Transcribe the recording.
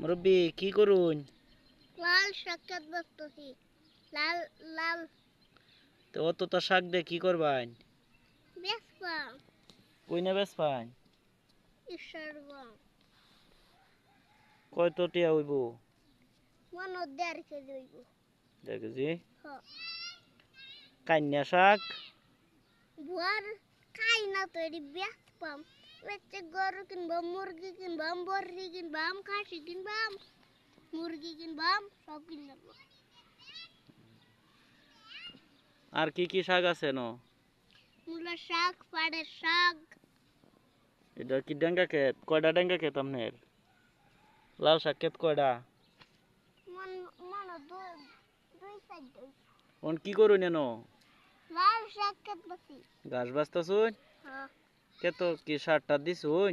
মুরব্বী কি করুন? লাল শাকের বস্তু লাল লাল। তো অত তা শাক দে কি করবান? বেসপা কই না বেশ পাই ঈশ্বর গম কয় তো টিয়া হইব? মন দেড় কেজি হইব। দেখছি হ। কান্যা শাক? বুয়ার খাই না তো এটি বেসপাম বেচে গরু কিনবাম মুরগি কিনবাম বর্রি কিনবাম খাসি কিনবাম মুরগি কিনবাম সব কিনবাম আর কি কি শাক আছে ন মূলা শাক পাড়ের শাক এটা কি ডেঙ্গা ক্ষেত কয়টা ডেঙ্গা ক্ষেত আপনার লাল শাক ক্ষেত কয়টা মন মন কি করুন এনো লাল শাক খেত বসি ঘাস বাস্তা শুন কে তো কি সারটা দিছুন?